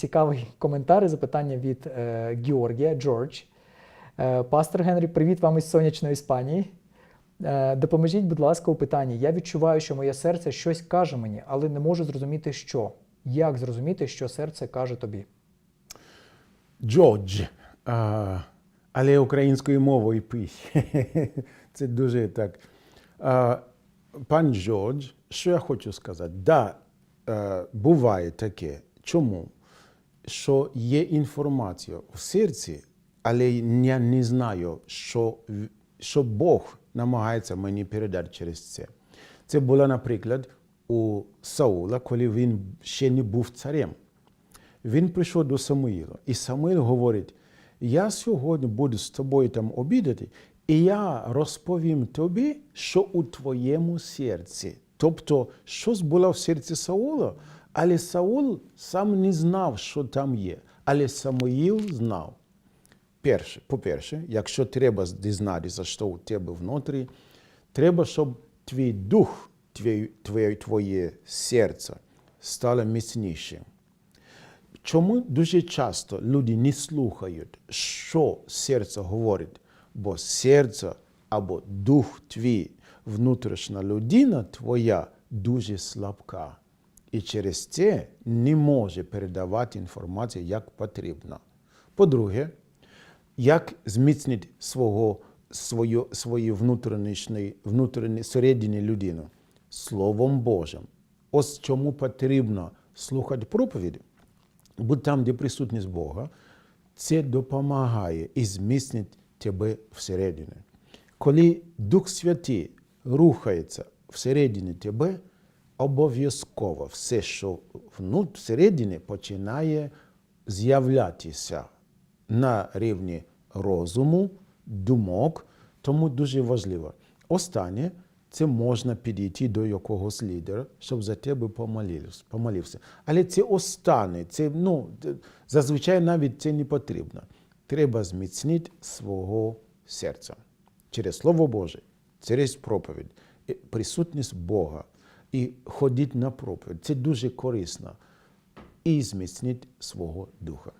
Цікавий коментар і запитання від е, Георгія Джордж. Е, Пастор Генрі, привіт вам із сонячної Іспанії. Е, допоможіть, будь ласка, у питанні. Я відчуваю, що моє серце щось каже мені, але не можу зрозуміти, що. Як зрозуміти, що серце каже тобі? Джордж, а, але українською мовою пише. Це дуже так. А, пан Джордж, що я хочу сказати? Да, е, буває таке. Чому? Що є інформація в серці, але я не знаю, що, що Бог намагається мені передати через це. Це було, наприклад, у Саула, коли він ще не був царем. Він прийшов до Самуїла, і Самуїл говорить: Я сьогодні буду з тобою там обідати, і я розповім тобі, що у твоєму серці. Тобто, щось було в серці Саула, але Саул сам не знав, що там є. Але Самуїл знав. Перше, по-перше, якщо треба дізнатися, що у тебе внутрі, треба, щоб твій дух, твоє, твоє, серце стало міцнішим. Чому дуже часто люди не слухають, що серце говорить? Бо серце або дух твій, внутрішня людина твоя дуже слабка. І через це не може передавати інформацію як потрібно. По-друге, як зміцнити свого, свою, свою внутрішню, середину людину? Словом Божим. Ось чому потрібно слухати проповіді. Бо там, де присутність Бога, це допомагає і зміцнить тебе всередині. Коли Дух Святий рухається всередині тебе, обов'язково все, що всередині, починає з'являтися на рівні розуму, думок, тому дуже важливо. Останнє це можна підійти до якогось лідера, щоб за тебе помолився. Але це останнє, це ну, зазвичай навіть це не потрібно. Треба зміцнити свого серця через Слово Боже, через проповідь, присутність Бога і ходіть на проповідь. Це дуже корисно. І зміцніть свого духа.